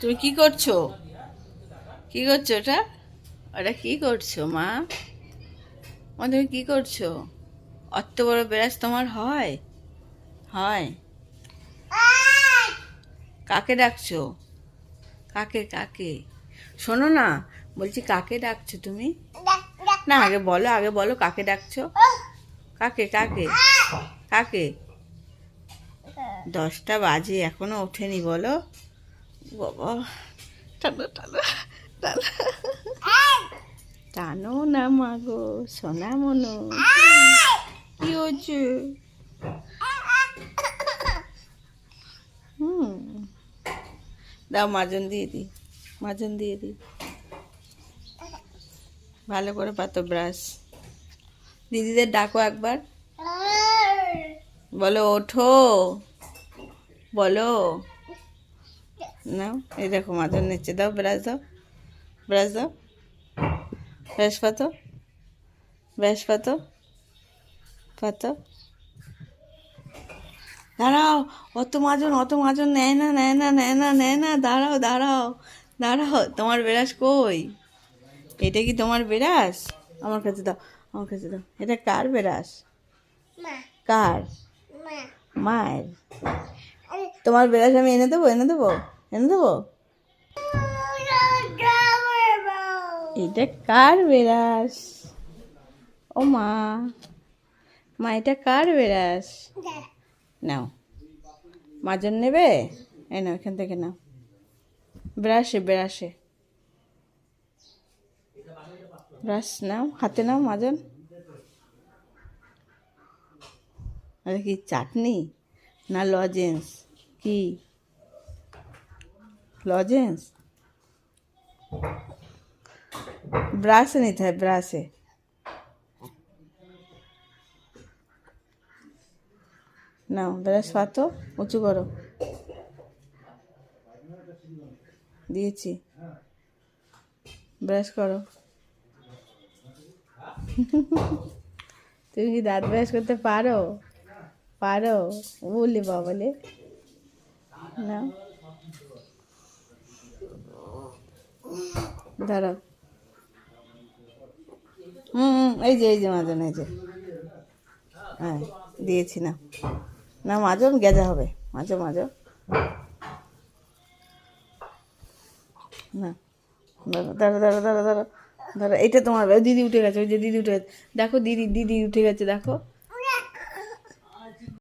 তুমি কি করছ? কি করছ ওটা ওটা কি করছ, মা? মা, তুমি কি করছ? অত বড় ব্রাশ তোমার হয়? হয়। কাকে ডাকছো? কাকে কাকে? শোনো না, বলছি কাকে ডাকছো তুমি? না, আগে বলো আগে বলো কাকে ডাকছো? কাকে কাকে? কাকে? দশটা বাজে, এখনও ওঠেনি, বলো। বাবা। টানো টানো টানো। টানো না মাগো, সোনা মনো। কি হচ্ছে হুম। দাও মাজন দিয়ে দিই মাজন দিয়ে দিই ভালো করে পাতো ব্রাশ। দিদিদের ডাকো একবার। বলো, ওঠো। বলো। নাও এই দেখো মাজন নিচ্ছে। দাও ব্রাশ দাও ব্রাশ দাও। ব্রাশ পাতো ব্রাশ পাতো। পাতো দাঁড়াও অত মাজন অত মাজন নেয় না নেয় না নেয় না নেয় না দাঁড়াও দাঁড়াও দাঁড়াও। তোমার বেরাস কই? এটা কি তোমার বেরাস আমার কাছে দাও আমার কাছে দাও। এটা কার বেরাস কার? মায়ের। তোমার বেরাস আমি এনে দেবো এনে দেবো? এনে দেবো এটা কার বেরাস ও মা মা, এটা কার বেরাস নাও। মাজন নেবে? এই নাও, এখান থেকে নাও। ব্রাশে ব্রাশে। ব্রাশ নাও, হাতে নাও মাজন। আরে কি চাটনি? না লজেন্স? কি? লজেন্স? ব্রাশে নিতে হয় ব্রাশে নাও ব্রাশ পাতো উঁচু করো। দিয়েছি। ব্রাশ করো। তুমি কি দাঁত ব্রাশ করতে পারো? পারো বলি। বাবলে না দাঁড়াও। হুম হুম, এই যে এই যে মাজন এই যে। হ্যাঁ দিয়েছি না না মাজন গেজা হবে। মাঝো মাঝো না দাঁড়া দাঁড়া দাঁড়া দাঁড়া দাঁড়া এটা তোমার দিদি উঠে গেছে ওই যে দিদি উঠে গেছে। দেখো দিদি দিদি উঠে গেছে দেখো।